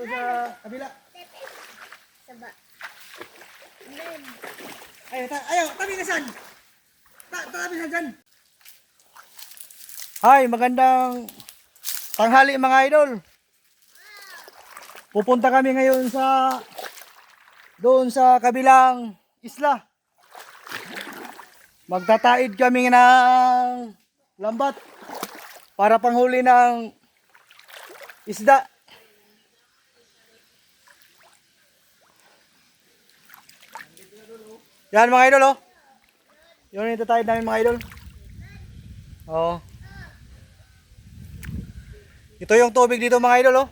to sa kabila. Saba. Amen. Ay, ta ayaw, tabi ka saan? Ta tabi ka dyan. Hi, magandang tanghali mga idol. Pupunta kami ngayon sa doon sa kabilang isla. Magtataid kami ng lambat para panghuli ng isda. Yan mga idol oh. Yun yung itatayid namin mga idol. Oo. Ito yung tubig dito mga idol oh.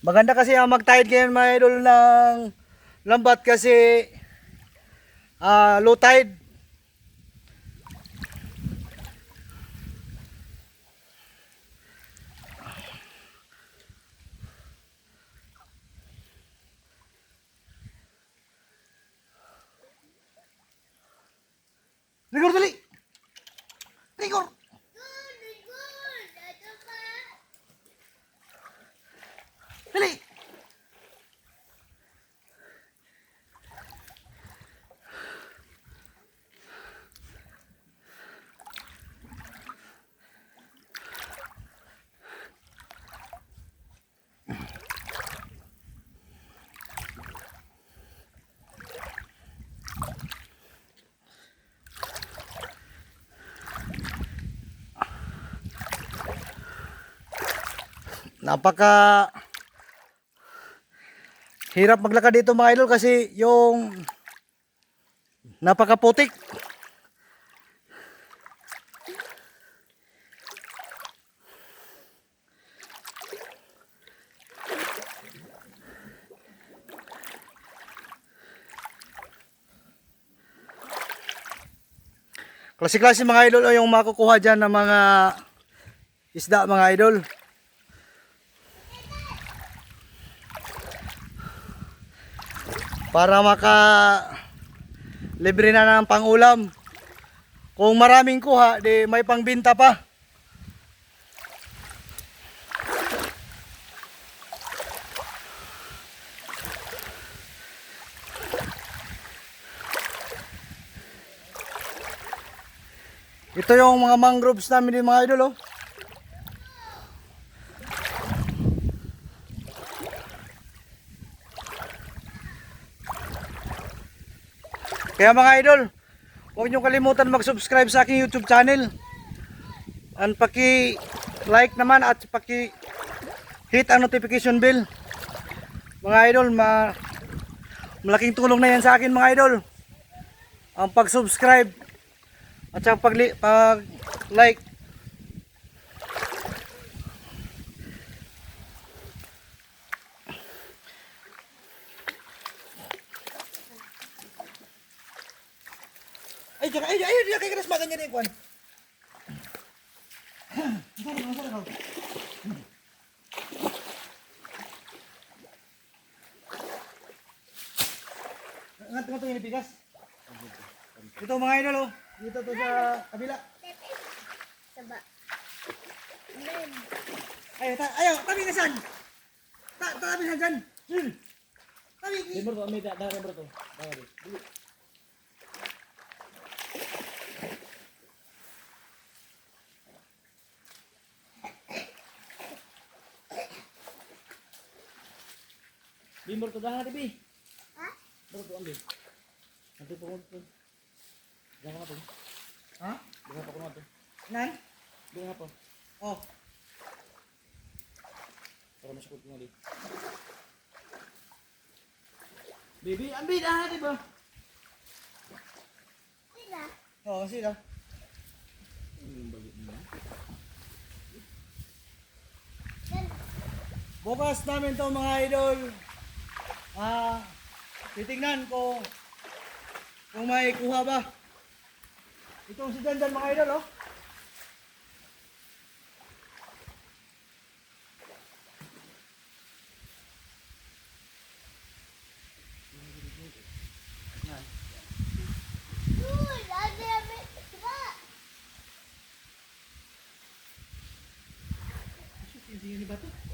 Maganda kasi ang magtayid ngayon mga idol ng lambat kasi ah, low tide. Napaka hirap maglakad dito mga idol kasi yung napakaputik. Klase-klase mga idol o yung makukuha dyan ng mga isda mga idol. Para maka libre na ng pangulam. Kung maraming kuha, di may pangbinta pa. Ito yung mga mangroves namin mga idol oh. Kaya mga idol, huwag niyo kalimutan mag-subscribe sa aking YouTube channel. And paki-like naman at paki-hit ang notification bell. Mga idol, ma malaking tulong na yan sa akin mga idol. Ang pag-subscribe at saka pag- pag-like. Ay, tsaka, ay, ay, ay, kay Chris, maganyan yung kwan. Masarap, masarap. Ngat ngat yung inipigas. Ito mga idol oh. Dito to sa kabila. Saba. Amen. Ay, ta ayaw, tabi ka saan? Ta tabi ka dyan. Hmm. Tabi. Lemur to, may dara lemur to. Dara di. Lemur to dara di bi. Ha? Lemur to ambil. Nanti po ko. Jangan apa? Ha? Jangan apa ko to. Nan? Jangan apa? Oh. Para masuk ko ngali. Bibi, ambil dah di ba? Sila. Oh, sila. Bukas namin to mga idol. Ah, titingnan ko kung may kuha ba. Itong si Dandan mga idol oh. Uy, ada yang Saba.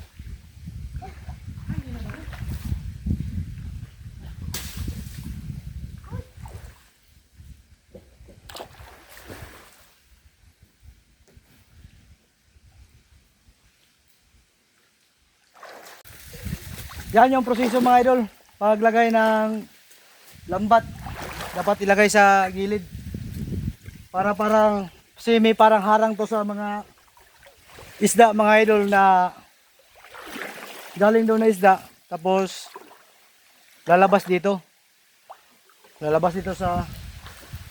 Yan yung proseso mga idol. Paglagay ng lambat. Dapat ilagay sa gilid. Para parang semi parang harang to sa mga isda mga idol na galing doon na isda. Tapos lalabas dito. Lalabas dito sa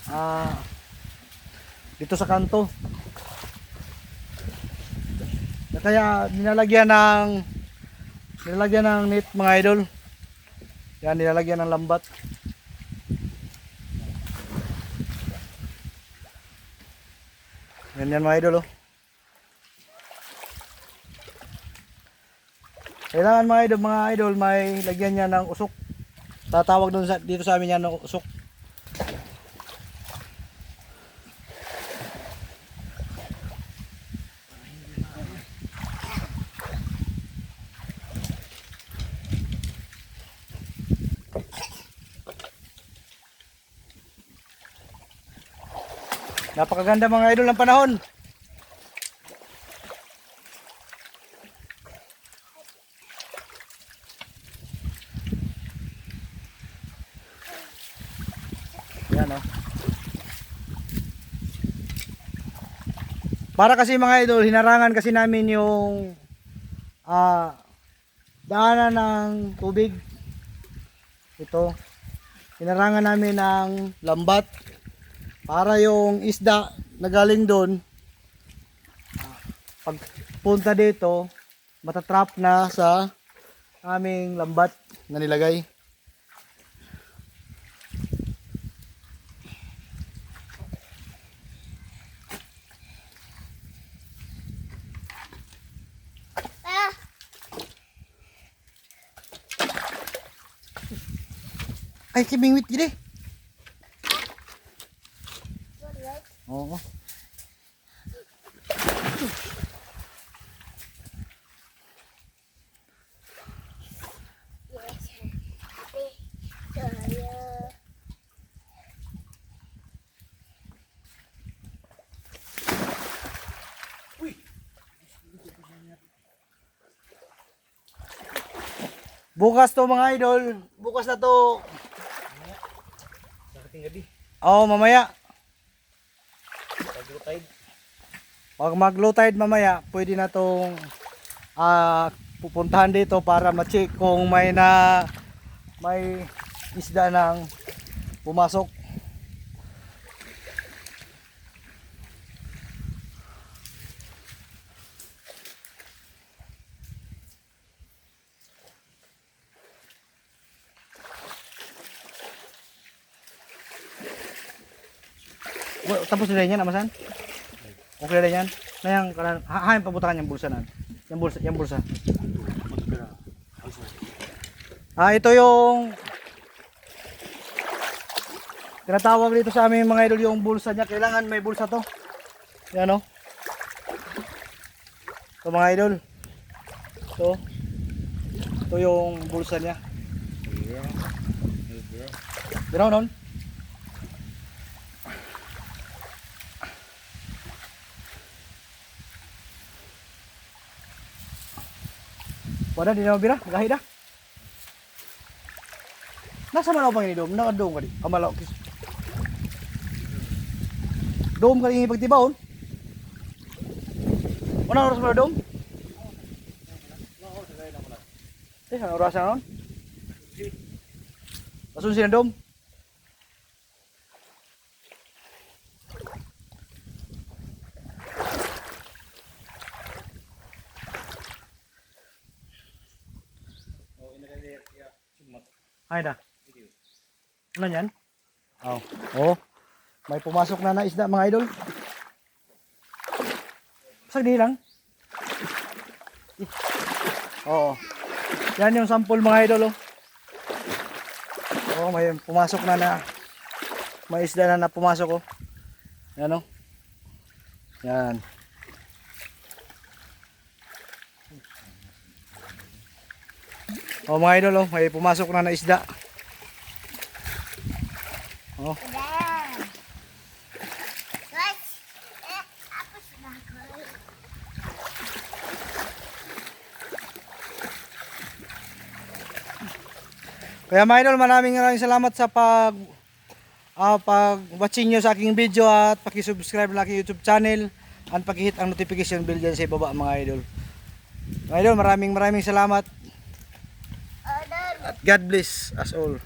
ah dito sa kanto. Kaya nilalagyan ng nilalagyan ng net mga idol. Yan nilalagyan ng lambat. Yan yan mga idol oh. Kailangan mga idol, mga idol may lagyan niya ng usok. Tatawag doon sa dito sa amin yan ng usok. Napakaganda mga idol ng panahon. Yan oh. Para kasi mga idol, hinarangan kasi namin yung ah daanan ng tubig. Ito. Hinarangan namin ng lambat para yung isda na galing doon pag punta dito matatrap na sa aming lambat na nilagay Ah! ay kibingwit gini bukas to mga idol bukas na to Sa ating gabi. oo mamaya Pag tide. pag mag low tide mamaya pwede na tong ah, pupuntahan dito para ma-check kung may na may isda ng pumasok tapos na yan, amasan? Okay na yan? Na yung, kanan, ha, ha, yung bulsa na. Yung bulsa, yung bulsa. Ah, ito yung tinatawag dito sa amin mga idol yung bulsa niya. Kailangan may bulsa to. Yan o. Ito mga idol. Ito. Ito yung bulsa niya. Ganoon nun? Wala di na bira, gahi da. Nasa man ako pang ini dom, nakadom ka di. Kamalaw kis. Dom ka rin pagtibawon. Una oras mo na dom? Eh, ano oras na nun? Asun sila dom? Ay da. Ano yan? Oh. Oh. May pumasok na na isda mga idol. Sagdi lang. Oo. Yan yung sample mga idol oh. Oh, may pumasok na na. May isda na na pumasok oh. Yan oh. Yan. Oh mga idol oh, may pumasok na na isda. Oh. Kaya mga idol, maraming maraming salamat sa pag ah, pag watching nyo sa aking video at paki-subscribe ng aking YouTube channel at paki-hit ang notification bell dyan sa ibaba mga idol. Mga idol, maraming maraming salamat God bless us all.